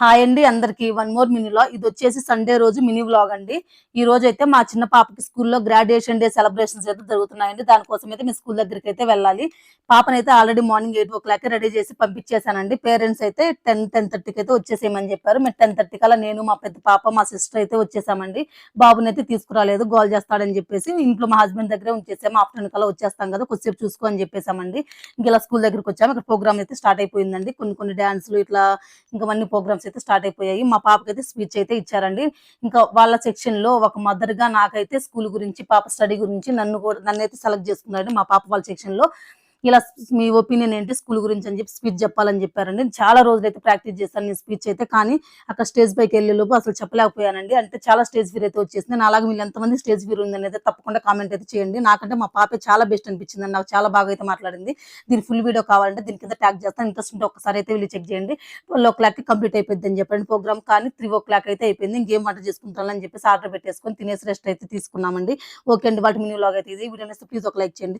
Hi అండి అందరికి. One more మినీలో ఇది వచ్చేసి సండే రోజు మినీ వ్లాగ్ అండి. ఈ రోజు అయితే మా చిన్న పాపకి స్కూల్లో గ్రాడ్యుయేషన్ డే సెలబ్రేషన్స్ అయితే జరుగుతున్నాయండి. దానికోసం అయితే మీ స్కూల్ దగ్గరికి అయితే వెళ్ళాలి. పాపనైతే already morning eight o'clock ready చేసి పంపించేశానండి. పేరెంట్స్ అయితే టెన్ టెన్ థర్టీకి అయితే వచ్చేసేయమని చెప్పారు. మేము టెన్ థర్టీ కల్లా నేను మా పెద్ద పాప మా సిస్టర్ అయితే వచ్చేసామండి. బాబుని అయితే తీసుకురాలేదు గోల్ చేస్తాడని చెప్పేసి ఇంట్లో మా హస్బెండ్ దగ్గరే ఉంచేసాము. ఆఫ్టర్నూన్ కల్లా వచ్చేస్తాం కదా కొద్దిసేపు చూసుకో అని చెప్పేసామండి. ఇంకా స్కూల్ దగ్గరికి వచ్చాము. ఇక్కడ ప్రోగ్రామ్ అయితే స్టార్ట్ అయిపోయిందండి. కొన్ని కొన్ని డాన్సులు ఇట్లా ఇంకా అన్ని ప్రోగ్రామ్స్ అయితే స్టార్ట్ అయిపోయాయి. మా పాపకి అయితే స్పీచ్ అయితే ఇచ్చారండి. ఇంకా వాళ్ళ సెక్షన్లో ఒక మదర్గా నాకైతే స్కూల్ గురించి పాప స్టడీ గురించి నన్ను కూడా నన్ను అయితే సెలెక్ట్ చేసుకున్నారండి మా పాప వాళ్ళ సెక్షన్లో. ఇలా మీ ఒపీనియన్ ఏంటి స్కూల్ గురించి అని చెప్పి స్పీచ్ చెప్పాలని చెప్పారండి. చాలా రోజులు అయితే ప్రాక్టీస్ చేశాను నేను స్పీచ్ అయితే కానీ అక్కడ స్టేజ్ పైకి వెళ్ళే లోపు అసలు చెప్పలేకపోయానండి. అంటే చాలా స్టేజ్ ఫీర్ అయితే వచ్చేసింది. నేను అలాగే మీరు ఎంతమంది స్టేజ్ ఫీర్ ఉందని అయితే తప్పకుండా కామెంట్ అయితే చేయండి. నాకంటే మా పాపే చాలా బెస్ట్ అనిపించింది నాకు చాలా బాగా అయితే మాట్లాడింది. దీని ఫుల్ వీడియో కావాలంటే దీని కింద ట్యాగ్ చేస్తాను. ఇంట్రెస్ట్ ఉంటే ఒకసారి అయితే వీళ్ళు చెక్ చేయండి. ట్వెల్వ్ ఓ క్లాక్ కంప్లీట్ అయిపోయింది అని చెప్పండి ప్రోగ్రామ్. కానీ త్రీ ఓ క్లాక్ అయితే అయిపోయింది. ఇంకేం వంట చేసుకుంటాను అని చెప్పేసి ఆర్డర్ పెట్టేసుకొని తినేసి రెస్ట్ అయితే తీసుకున్నామండి. ఓకే అండి. వాటి మినీ లాగ్ అయితే ఇది. వీడియో ప్లీజ్ ఒక లైక్ చేయండి.